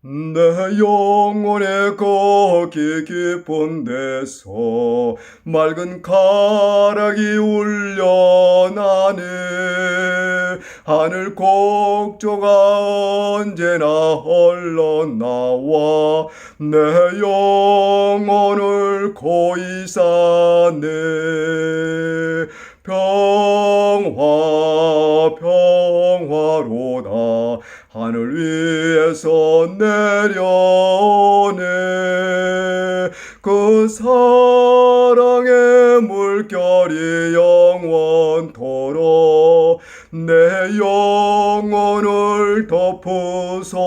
내 영혼의 거기 깊은 데서 맑은 가락이 울려나네 하늘 곡조가 언제나 흘러나와 내 영혼을 고이 사네. 평 위에서 내려오네. 그 사랑의 물결이 영원토록 내 영혼을 덮으소서.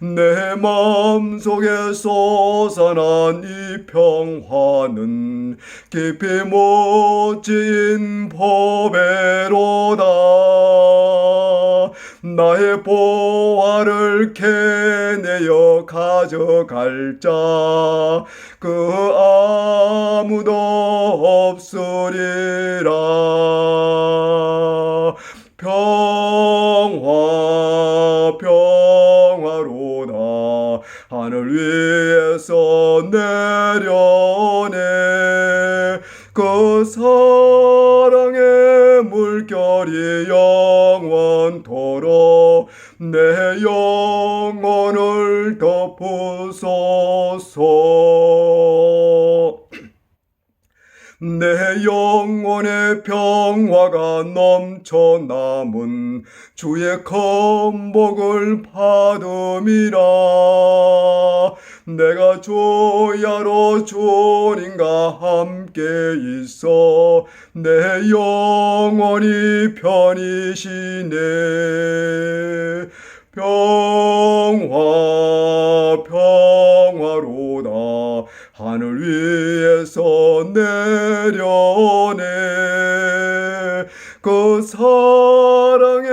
내 마음속에 솟아난 이 평화는 깊이 묻진 법에로다 나의 보화를 캐내어 가져갈 자. 그 아무도 없으리라. 평화 평화로다 하늘 위에서 내려오네. 그 사랑의 물결이 영 영혼을 덮으소서. 내 영혼의 평화가 넘쳐 남은 주의 건복을 받음이라. 내가 주야로 주님과 함께 있어 내 영혼이 편이시네 평화 평화로다 하늘 위에서 내려오네. 그 사랑의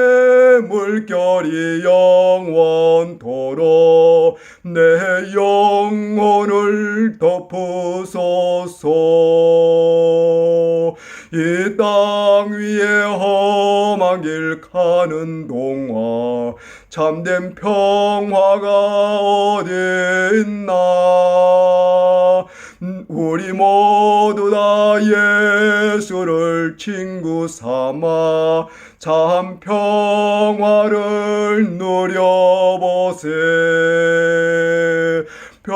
물결이 영원토록 내 영혼을 덮으소서. 이 땅 위에 험한 길 가는 동안 참된 평화가 어디 있나? 우리 모두 다 예수를 친구 삼아 참 평화를 누려보세. 평화